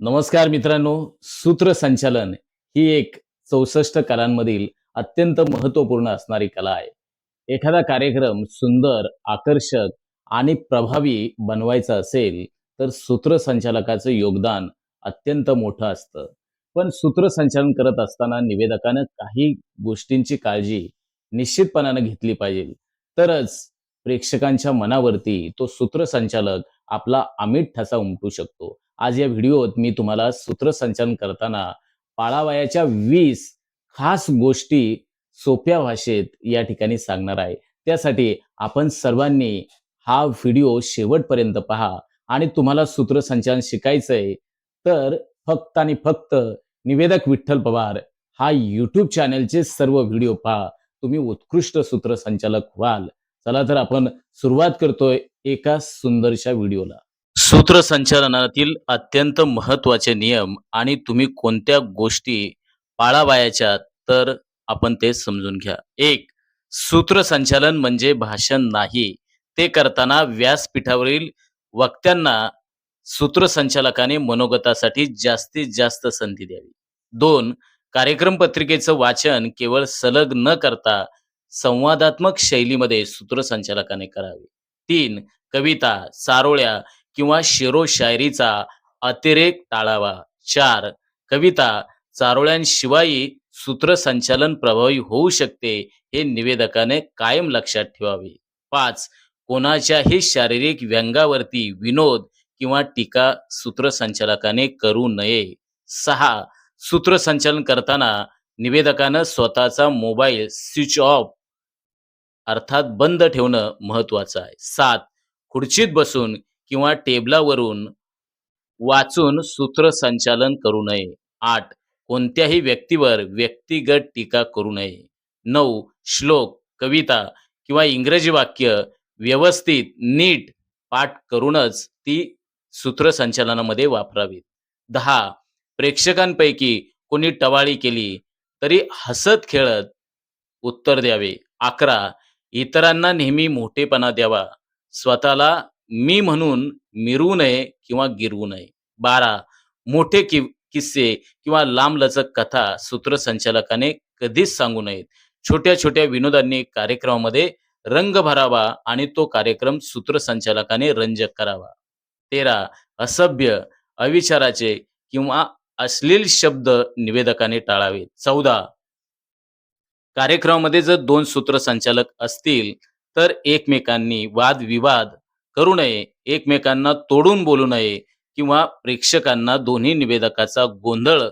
नमस्कार मित्रांनो सूत्रसंचालन ही एक चौसष्ट कलांमधील अत्यंत महत्त्वपूर्ण असणारी कला आहे. एखादा कार्यक्रम सुंदर आकर्षक आणि प्रभावी बनवायचा असेल तर सूत्रसंचालकाचं योगदान अत्यंत मोठं असतं. पण सूत्रसंचालन करत असताना निवेदकानं काही गोष्टींची काळजी निश्चितपणानं घेतली पाहिजे. तरच प्रेक्षकांच्या मनावरती तो सूत्रसंचालक आपला अमिट ठसा उमटू शकतो. आज या व्हिडिओत मी तुम्हाला सूत्रसंचालन करताना पाळावयाच्या वीस खास गोष्टी सोप्या भाषेत या ठिकाणी सांगणार आहे. त्यासाठी आपण सर्वांनी हा व्हिडिओ शेवटपर्यंत पहा आणि तुम्हाला सूत्रसंचालन शिकायचंय तर फक्त आणि फक्त निवेदक विठ्ठल पवार हा युट्यूब चॅनलचे सर्व व्हिडिओ पहा. तुम्ही उत्कृष्ट सूत्रसंचालक व्हाल. चला तर आपण सुरुवात करतोय एका सुंदरशा व्हिडिओला. सूत्रसंचालनातील अत्यंत महत्त्वाचे नियम आणि तुम्ही कोणत्या गोष्टी पाळावायाच्या तर आपण ते समजून घ्या. एक सूत्रसंचालन म्हणजे भाषण नाही. ते करताना व्यासपीठावरील वक्त्यांना सूत्रसंचालकाने मनोगतासाठी जास्तीत जास्त संधी द्यावी. दोन कार्यक्रम पत्रिकेचं वाचन केवळ सलग न करता संवादात्मक शैलीमध्ये सूत्रसंचालकाने करावे. तीन कविता सारोळ्या किंवा शिरो शायरीचा अतिरेक टाळावा. चार कविता चारोळ्यांशिवाय सूत्रसंचालन प्रभावी होऊ शकते हे निवेदकाने कायम लक्षात ठेवावे. पाच कोणाच्याही शारीरिक व्यंगावरती विनोद किंवा टीका सूत्रसंचालकाने करू नये. सहा सूत्रसंचालन करताना निवेदकानं स्वतःचा मोबाईल स्विच ऑफ अर्थात बंद ठेवणं महत्वाचं आहे. सात खुर्चीत बसून किंवा टेबलावरून वाचून सूत्रसंचालन करू नये. आठ. कोणत्याही व्यक्तीवर व्यक्तिगत टीका करू नये. नऊ. श्लोक कविता किंवा इंग्रजी वाक्य व्यवस्थित नीट पाठ करूनच ती सूत्रसंचालनामध्ये वापरावीत. दहा. प्रेक्षकांपैकी कोणी टवाळी केली तरी हसत खेळत उत्तर द्यावे. अकरा. इतरांना नेहमी मोठेपणा द्यावा. स्वतःला मी म्हणून मिरवू नये किंवा गिरवू नये. बारा मोठे कि किस्से किंवा लांबलचक कथा सूत्रसंचालकाने कधीच सांगू नयेत. छोट्या छोट्या विनोदांनी कार्यक्रमामध्ये रंग भरावा आणि तो कार्यक्रम सूत्रसंचालकाने रंजक करावा. तेरा असभ्य अविचाराचे किंवा अश्लील शब्द निवेदकाने टाळावे चौदा कार्यक्रमामध्ये जर दोन सूत्रसंचालक असतील तर एकमेकांनी वादविवाद करू नये एकमेकांना तोडून बोलू नये किंवा प्रेक्षकांना दोन्ही निवेदकाचा गोंधळ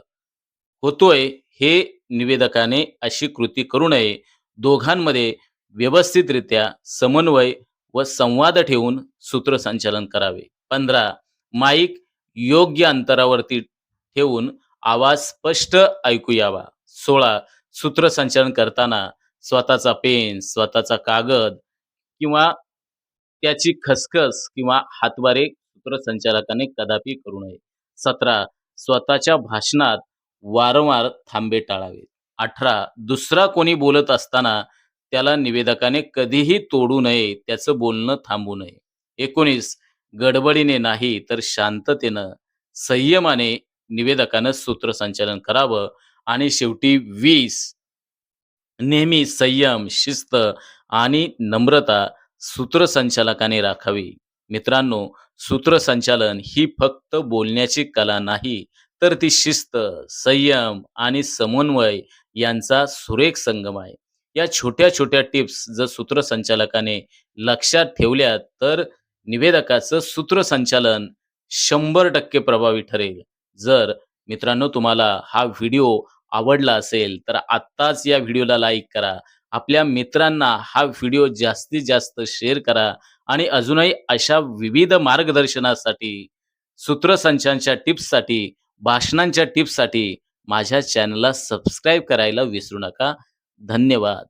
होतोय हे निवेदकाने अशी कृती करू नये. दोघांमध्ये व्यवस्थितरित्या समन्वय व संवाद ठेवून सूत्रसंचालन करावे. पंधरा माईक योग्य अंतरावरती ठेवून आवाज स्पष्ट ऐकू यावा. सोळा सूत्रसंचालन करताना स्वतःचा पेन स्वतःचा कागद किंवा त्याची खसखस किंवा हातवारे सूत्रसंचालकाने कदापि करू नये. सतरा स्वतःच्या भाषणात वारंवार थांबे टाळावे. अठरा दुसरा कोणी बोलत असताना त्याला निवेदकाने कधीही तोडू नये त्याचं बोलणं थांबू नये. एकोणीस गडबडीने नाही तर शांततेनं संयमाने निवेदकानं सूत्रसंचालन करावं आणि शेवटी वीस. नेहमी संयम शिस्त आणि नम्रता सूत्रसंचालकाने राखावी. मित्रांनो सूत्रसंचालन ही फक्त बोलण्याची कला नाही तर ती शिस्त संयम आणि समन्वय यांचा सुरेख संगम आहे. या छोट्या छोट्या टिप्स जर सूत्रसंचालकाने लक्षात ठेवल्या तर निवेदकाचं सूत्रसंचालन शंभर टक्के प्रभावी ठरेल. जर मित्रांनो तुम्हाला हा व्हिडिओ आवडला असेल तर आत्ताच या व्हिडिओला लाईक करा. आपल्या मित्रांना हा व्हिडिओ जास्तीत जास्त शेअर करा आणि अजूनही अशा विविध मार्गदर्शनासाठी सूत्रसंचांच्या टिप्ससाठी भाषणांच्या टिप्ससाठी माझ्या चॅनलला सबस्क्राईब करायला विसरू नका. धन्यवाद.